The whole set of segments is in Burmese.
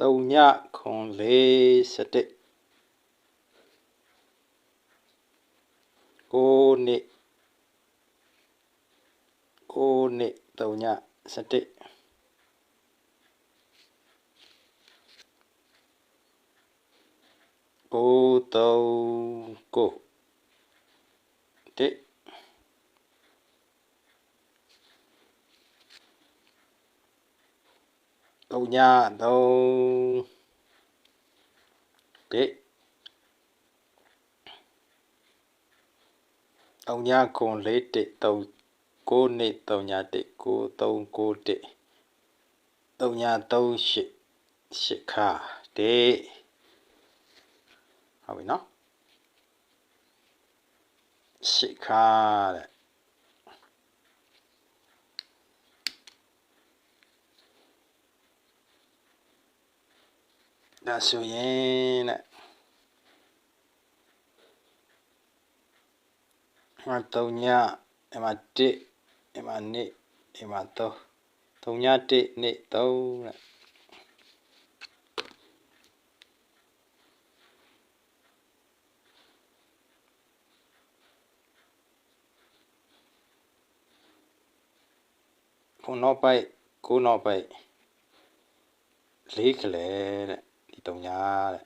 3ညခွန်4စတိကိုနှစ်ကိုနှစ်3ညစတိကို3ကိုတိ 3ည3တိ3ညခွန်4တိ3ကိုနှစ်3ညတိကို3ကိုတိ3ည3 8 8ခါတိဟုတ်ပြီနော်8ခါတဲ့ ဒါဆိုရင်တဲ့မ3ညအမ1အမ2အမ3 3ည1 2 3တဲ့ခုနောက်ပိုက်ကိုနောက်ပိုက်လေးကလေးတဲ့ ဒီ3ညတဲ့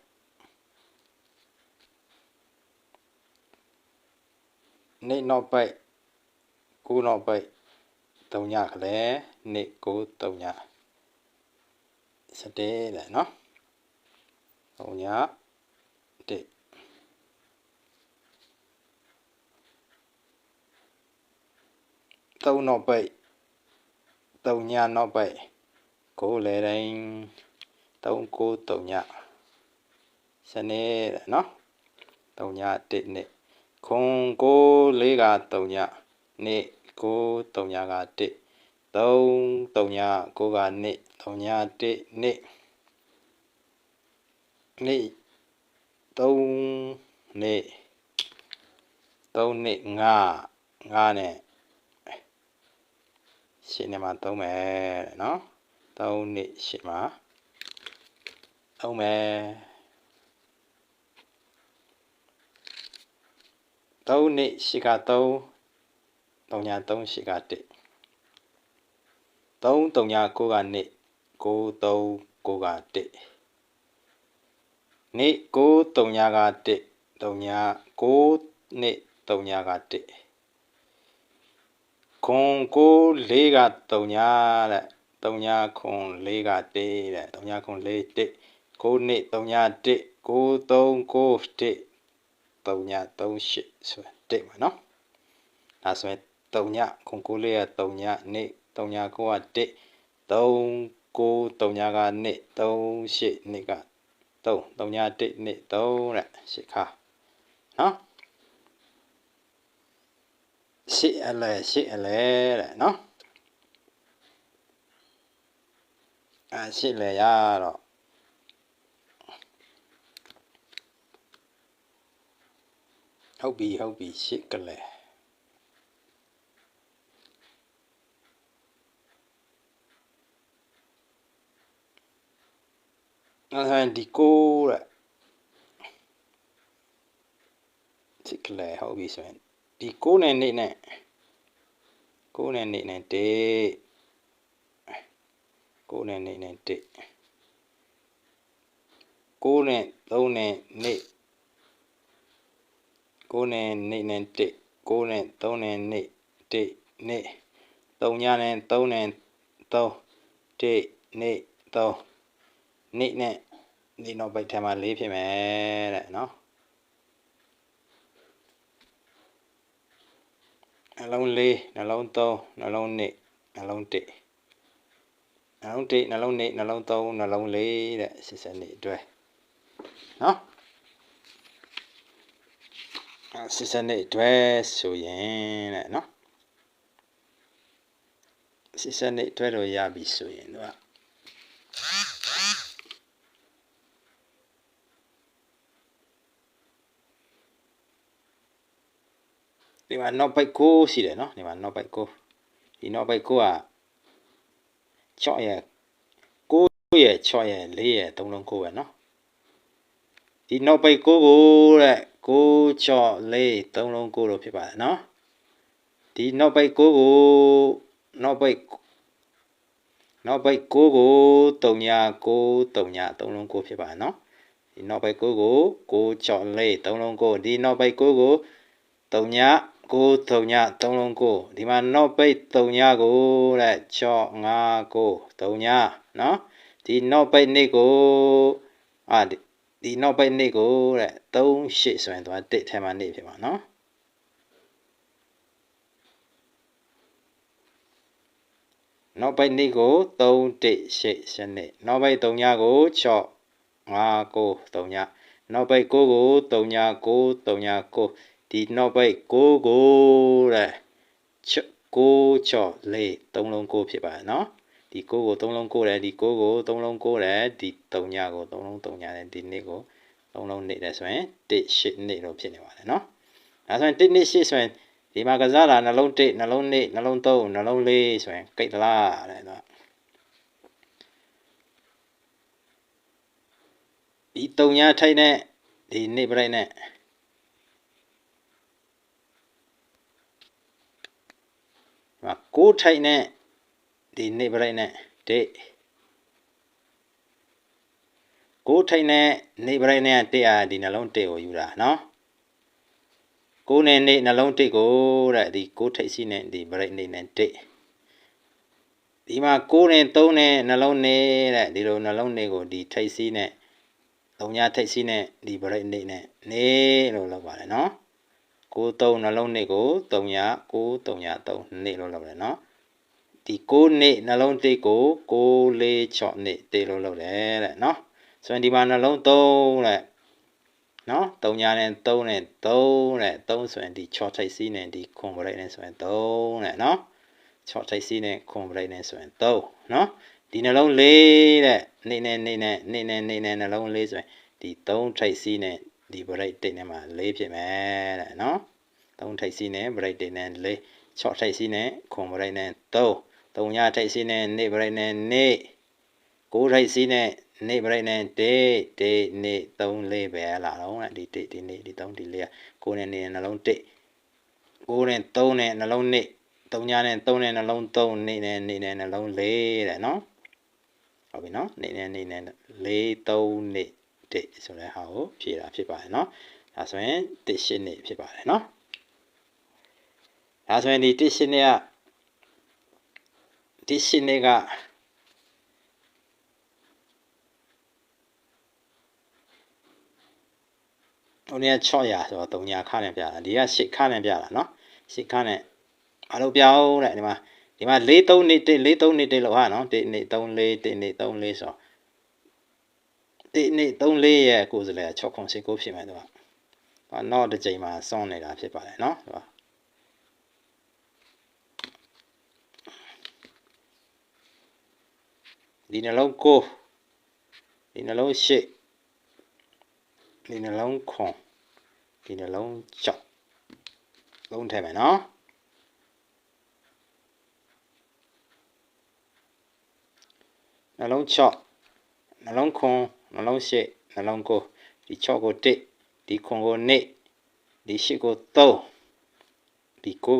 နေနောက်ပိုက်ကိုနောက်ပိုက်3ညကလေးနေကို3ညစတဲ့တဲ့နော်3ညတဲ့3နောက်ပိုက် 3ညနောက်ပိုက်ကိုလေတိုင်း3ကို3ညစနေတဲ့နော်3ည1နှစ်ခွန်ကိုလေးက3ညနှစ်ကို3ညက1 3 3ညကိုကနှစ်3ည1နှစ်နှစ်3နှစ်3နှစ်5 5နဲ့ရှင်းနေမှာ3မယ်တဲ့နော်3နှစ်ရှင်းမှာ 3မယ်3နှစ်ရှိက3 3ည3ရှိက1 3 3ည9က2 9 3 9က1နေ့9 3ညက1 3ည9နှစ်3ညက1ခွန်ကိုလေးက3ညတဲ့3ညခွန်လေးက1တဲ့3ညခွန်4 1 ကိုနှစ်3ည1ကို3ကို1 3ည3 8ဆို1မှာနော်ဒါဆိုရင်3ညခွန်ကိုလေးက3ညနေ့3ညကိုက1 3ကို3ညကနှစ်3 8နှစ်က3 3ည1နှစ်3တဲ့8ခါနော်ရှစ်အလဲရှစ်အလဲတဲ့နော်အဲရှစ်လဲရတော့ ဟုတ်ပြီဟုတ်ပြီရှစ်ကလဲအဲ့ဒါဒီကိုတဲ့ရှစ်ကလဲဟုတ်ပြီဆိုရင်ဒီ6နဲ့2နဲ့6နဲ့2နဲ့1 6နဲ့2နဲ့1 6နဲ့3နဲ့2 6နဲ့2နဲ့1 6နဲ့3နဲ့2 1နေ့3ညနဲ့3နဲ့3 1နေ့3နေ့နဲ့ဒီနောက်ဘက်ထဲမှာ4ဖြစ်မယ်တဲ့နော်နှလုံးလေးနှလုံးသုံးနှလုံးနှစ်နှလုံးတစ်နှလုံးတစ်နှလုံးနှစ်နှလုံးသုံးနှလုံးလေးတဲ့စစ်စနစ်အတွက်နော် စစ်စနစ်အတွက်ဆိုရင်တဲ့နော်စစ်စနစ်အတွက်တော့ရပြီဆိုရင်တော့ဒီမှာ not byte ကိုရှိတယ်နော်ဒီမှာ not byte ကိုဒီ not byte ကိုက6ရဲ့9ရဲ့6ရဲ့4ရဲ့3လုံးကိုပဲနော်ဒီ not byte ကိုကိုတဲ့ 6 6 4 3လုံး9လို့ဖြစ်ပါတယ်เนาะဒီနောက်ပိတ်9ကိုနောက်ပိတ်နောက်ပိတ်9ကို3ညာ9 3ညာ3လုံး9ဖြစ်ပါတယ်เนาะဒီနောက်ပိတ်9ကို6 6 4 3လုံး9ဒီနောက်ပိတ်9ကို3ညာ9 3ညာ3လုံး9ဒီမှာနောက်ပိတ်3ညာကိုတဲ့6 5 9 3ညာเนาะဒီနောက်ပိတ်2ကိုအာ ဒီနောက်ပိုင်းနေ့ကိုတဲ့3ရှစ်ဆိုရင်သူက1ထဲမှာနေ့ဖြစ်မှာနော်နောက်ပိုင်းနေ့ကို3 1 8 8နှစ်နောက်ပိုင်း3ညကို6 5 9 3ညနောက်ပိုင်း9ကို3ည9 3ည9ဒီနောက်ပိုင်း9ကိုတဲ့6 9 6 4 3လုံး9ဖြစ်ပါတယ်နော် ဒီ9ကို3လုံး9တယ်ဒီ9ကို3လုံး9တယ်ဒီ3ညကို3လုံး3ညတယ်ဒီနှစ်ကို3လုံးနှစ်တယ်ဆိုရင်1 8နှစ်လို့ဖြစ်နေပါတယ်နော်ဒါဆိုရင်1နှစ်8ဆိုရင်ဒီမှာကစားတာနှလုံး1နှလုံး2နှလုံး3နှလုံး4ဆိုရင်ကိတ်လားတဲ့တော့ဒီတုံညာထိုက်နဲ့ဒီနေပရိုက်နဲ့မှာကိုးထိုက်နဲ့ ဒီနေပရိုက်နဲ့ဒိကိုးထိုက်နဲ့နေပရိုက်နဲ့တက်အားဒီနှလုံး1ကိုယူတာနော်ကိုးနဲ့နေနှလုံးတစ်ကိုတဲ့ဒီကိုးထိပ်စီးနဲ့ဒီ break နေနဲ့တစ်ဒီမှာကိုးနဲ့သုံးနဲ့နှလုံးနေတဲ့ဒီလိုနှလုံးနေကိုဒီထိပ်စီးနဲ့သုံးညထိပ်စီးနဲ့ဒီ break နေနဲ့နေလို့လောက်ပါတယ်နော်ကိုးသုံးနှလုံးနေကိုသုံးညကိုးသုံးညသုံးနေလို့လောက်တယ်နော် ဒီကိုးနေနှလုံးတစ်ကိုကိုးလေး6နေတေးလို့လောက်တယ်တဲ့နော်ဆိုရင်ဒီမှာနှလုံး3တဲ့နော်3ညာနဲ့3နဲ့3နဲ့3ဆိုရင်ဒီ6ထိပ်စီးနဲ့ဒီ convert နဲ့ဆိုရင်3နဲ့နော်6ထိပ်စီးနဲ့ convert နဲ့ဆိုရင်3နော်ဒီနှလုံး၄တဲ့နေနဲ့နေနဲ့နေနဲ့နေနဲ့နှလုံး၄ဆိုရင်ဒီ3ထိပ်စီးနဲ့ဒီ break တိတ်နဲ့မှာ၄ဖြစ်မယ်တဲ့နော်3ထိပ်စီးနဲ့ break တိတ်နဲ့4 6ထိပ်စီးနဲ့ convert နဲ့3 3ညာထိပ်စီးနဲ့နေ break နဲ့နေ9ထိပ်စီးနဲ့နေပြိနေတေးတေးနေ3 4ပဲလာတော့ဒီတေးဒီနေဒီ3ဒီ4ကိုနဲ့နေနှလုံး1 9နဲ့3နဲ့နှလုံး1 3ညာနဲ့3နဲ့နှလုံး3နေနဲ့နေနဲ့နှလုံး4တဲ့နော်ဟုတ်ပြီနော်နေနဲ့နေနဲ့4 3နေ1ဆိုတဲ့ဟာကိုဖြည့်တာဖြစ်ပါတယ်နော်ဒါဆိုရင်1 8နေဖြစ်ပါတယ်နော်ဒါဆိုရင်ဒီ1 8နေက 1 8နေကဟိုနေ့က600ဆိုတော့300ခါနဲ့ပြတာဒီက8ခါနဲ့ပြတာနော်8ခါနဲ့အလုပ်ပြောင်းတဲ့ဒီမှာဒီမှာ43နေ1 43နေ1လို့ဟာနော်1နေ34 1နေ34ဆို1နေ34ရဲ့ကိုယ်စလဲ6ခွန်6ဖြစ်မယ်သူကဟာတော့တစ်ချိန်မှာစွန့်နေတာဖြစ်ပါတယ်နော်သူက ဒီနှလုံးကိုဒီနှလုံး8ဒီနှလုံးခွန်ဒီနှလုံး6လုံးထည့်မယ်နော်နှလုံး6နှလုံးခွန်နှလုံး8နှလုံး9ဒီ6ကို1ဒီခွန်ကို2ဒီ8ကို3ဒီ9ကို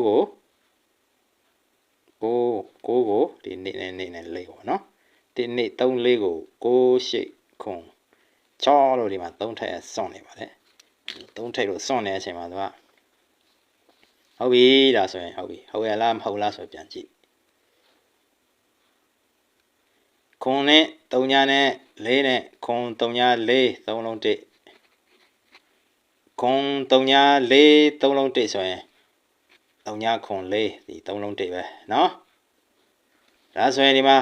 ကိုကိုကိုဒီနေ့နဲ့နေ့နဲ့လေးပေါ့နော် ဒီနေ့3 4ကို9 8ခွန်6လို့ဒီမှာ3ထည့်ဆွန့်နေပါတယ်3ထည့်လို့ဆွန့်နေတဲ့အချိန်မှာသူကဟုတ်ပြီဒါဆိုရင်ဟုတ်ပြီဟုတ်ရလားမဟုတ်လားဆိုပြန်ကြည့်ခွန်နဲ့3ညာနဲ့4နဲ့ခွန်3ညာ4 3လုံး1ခွန်3ညာ4 3လုံး1ဆိုရင်3ညာခွန်4ဒီ3လုံး1ပဲเนาะဒါဆိုရင်ဒီမှာ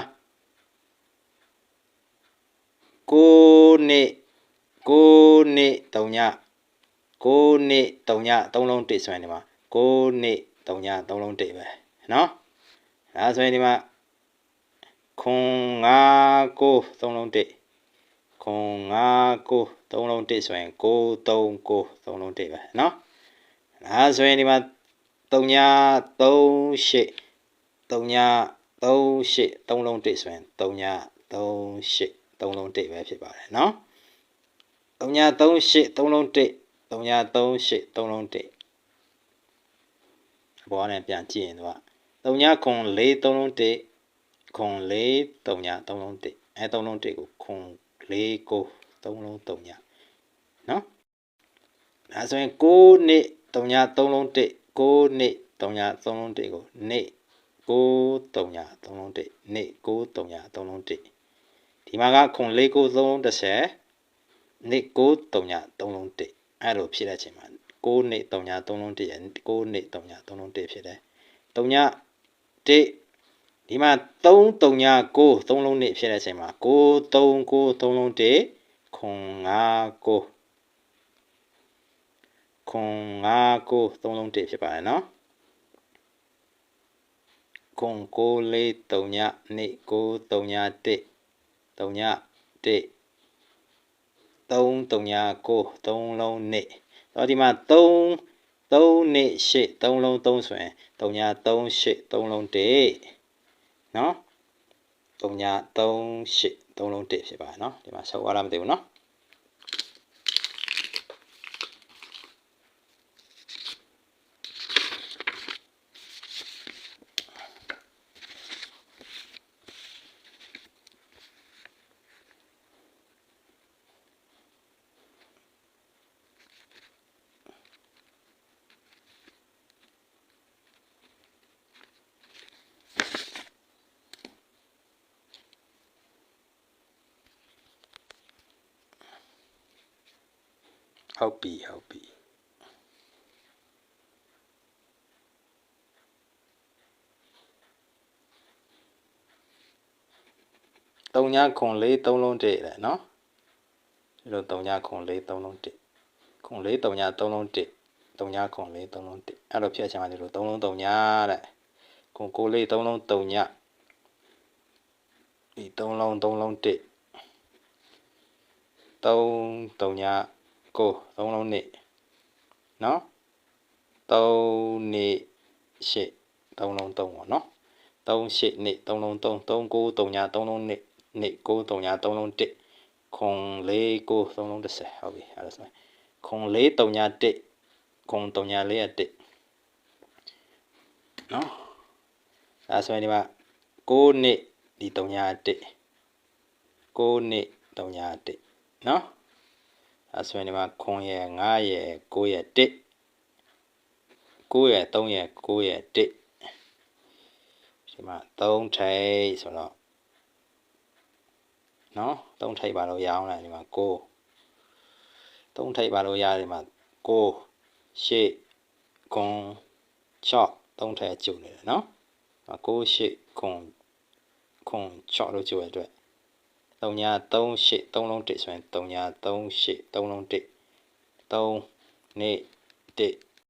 9နှစ်9နှစ်3ည9နှစ်3ည3လုံး1ဆိုရင်ဒီမှာ9နှစ်3ည3လုံး1ပဲเนาะဒါဆိုရင်ဒီမှာခွန်5 9 3လုံး1ခွန်5 9 3လုံး1ဆိုရင်9 3 9 3လုံး1ပဲเนาะဒါဆိုရင်ဒီမှာ3ည3 8 3ည3 8 3လုံး1ဆိုရင်3ည3 8 3 3လုံး1ပဲဖြစ်ပါတယ်နော်338 3လုံး1 338 3လုံး1ဘောနဲ့ပြန်ကြည့်ရင်တော့3ခွန်4 3လုံး1ခွန်4 3 3လုံး1အဲ3လုံး1ကိုခွန်4 9 3လုံး3ညနော်ဒါဆိုရင်6နှစ်3ည3လုံး1 6နှစ်3ည3လုံး1ကိုနှစ်6 3ည3လုံး1နှစ်6 3ည3လုံး1 ဒီမှာကခွန်4 9 3လုံး30နှစ်6 3ည3လုံး1အဲ့လိုဖြစ်တဲ့အချိန်မှာ6နှစ်3ည3လုံး1ရ6နှစ်3ည3လုံး1ဖြစ်တယ်3ည1ဒီမှာ3 3ည9 3လုံး1ဖြစ်တဲ့အချိန်မှာ9 3 9 3လုံး1ခွန်5 9ခွန်5 9 3လုံး1ဖြစ်ပါတယ်နော်ခွန်6 4 3ည2 9 3ည1 3ည1 3 3ည9 3လုံး2တော့ဒီမှာ3 3နှစ်8 3လုံး3ဆိုရင်3ည3 8 3လုံး1နော်3ည3 8 3လုံး1ဖြစ်ပါတယ်နော်ဒီမှာဆောက်ရတာမသိဘူးနော် ဟုတ်ပြီဟုတ်ပြီတုံညာခွန်လေးသုံးလုံးတည့်တယ်နော်ဒီလိုတုံညာခွန်လေးသုံးလုံးတည့်ခွန်လေးတုံညာသုံးလုံးတည့်တုံညာခွန်လေးသုံးလုံးတည့်အဲ့လိုဖြစ်ချင်မှဒီလိုသုံးလုံးတုံညာတဲ့ခွန်ကိုလေးသုံးလုံးတုံညာဒီသုံးလုံးသုံးလုံးတည့်သုံးတုံညာ ကိုသုံးလုံးနေနော်3နှစ်8 3လုံး3ပေါ့နော်3 8နှစ်3လုံး3 3 9 3ည3လုံးနှစ်နှစ်9 3ည3လုံး1ခွန်4 9 3လုံး10ဟုတ်ပြီအဲ့ဒါဆိုခွန်4 3ည1ခွန်3ည4ရ1နော်အဲ့ဆိုရင်ဒီမှာ6နှစ်ဒီ3ည1 6နှစ်3ည1နော် အဲဆိုရင်ဒီမှာခွန်ရယ်9ရယ်9ရယ်1 9ရယ်3ရယ်9ရယ်1ဒီမှာ3ထိပ်ဆိုတော့နော်3ထိပ်ပါလို့ရအောင်လားဒီမှာ9 3ထိပ်ပါလို့ရတယ်ဒီမှာ9 8ခွန်6 3ထိပ်ကျုံနေတယ်နော်9 8ခွန်ခွန်6လို့ကျုံရတဲ့အတွက် 3ညာ3 8 3လုံး1ဆိုရင်3ညာ3 8 3လုံး1 3နေ့1